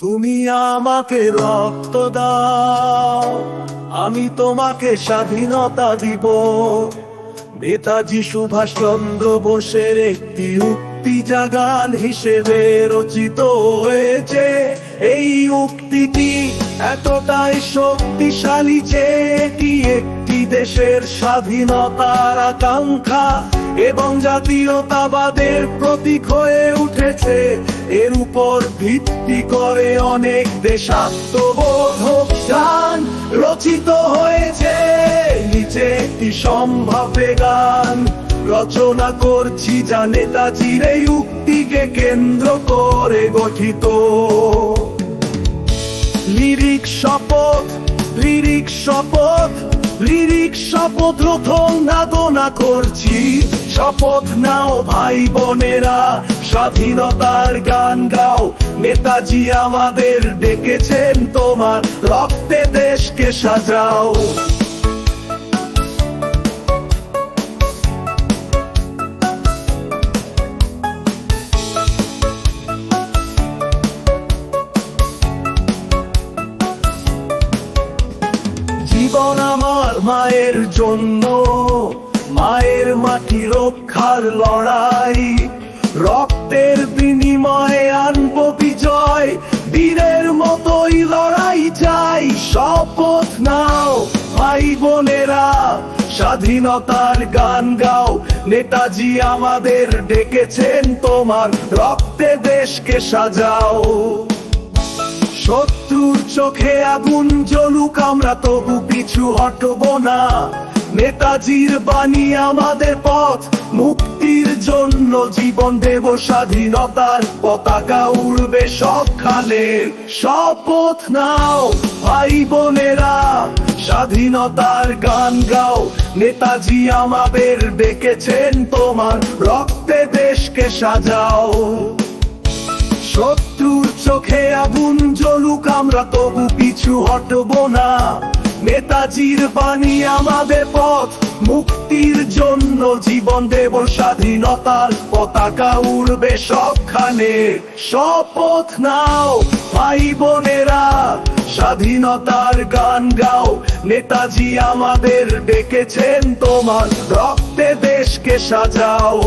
তুমি আমাকে রক্ত দাও, আমি তোমাকে স্বাধীনতা দিব। নেতাজি সুভাষ চন্দ্র বোসের একটি উক্তি জাগান হিসেবে রচিত হয়েছে। এই উক্তিটি এতটাই শক্তিশালী যে এটি একটি দেশের স্বাধীনতার আকাঙ্ক্ষা। এবং জাতীয়তাবাদের প্রতীক হয়ে উঠেছে। এর উপর ভিত্তি করে অনেক দেশাত্মবোধক গান রচিত হয়েছে। নিচে একটি সম্ভাব্য গান রচনা করছি যা নেতাজির এই উক্তিকে কেন্দ্র করে গঠিত। লিরিক শপথ লিরিক শপথ লিরিক শপথ রথম নাদনা করছি। শপথ নাও ভাই বোনেরা, স্বাধীনতার গান গাও। নেতাজি আমাদের ডেকেছেন তোমার রক্তে দেশকে সাজাও। জীবন আমার মায়ের জন্য মাটি রক্ষার লড়াই। রক্তের বিনিময়ে আনব বিজয়। বীরের মতোই লড়াই চাই। শপথ নাও, ভাই বোনেরা। স্বাধীনতার গান গাও। নেতাজি আমাদের ডেকেছেন তোমার। রক্তে দেশকে সাজাও। শত্রুর চোখে আগুন জ্বলুক, আমরা তবু পিছু হটব না। নেতাজির বাণী আমাদের পথ। মুক্তির জন্য জীবন দেব স্বাধীনতার পতাকা উড়বে সবখানে শপথ নাও, ভাই বোনেরা, স্বাধীনতার গান গাও। নেতাজি আমাদের ডেকেছেন তোমার রক্তে দেশকে সাজাও। শত্রুর চোখে আগুন জ্বলুক, আমরা তবু পিছু হটব না। নেতাজির বাণী আমাদের পথ। মুক্তির জন্য জীবন দেব স্বাধীনতার পতাকা উড়বে সবখানে। শপথ নাও, ভাই বোনেরা, স্বাধীনতার গান গাও। নেতাজি আমাদের ডেকেছেন তোমার, রক্তে দেশকে সাজাও।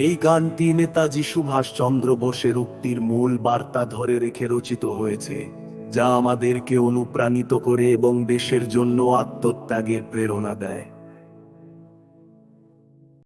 এই গানটি নেতাজি সুভাষচন্দ্র বোসের উক্তির মূল বার্তা ধরে রেখে রচিত হয়েছে, যা আমাদেরকে অনুপ্রাণিত করে এবং দেশের জন্য আত্মত্যাগের প্রেরণা দেয়।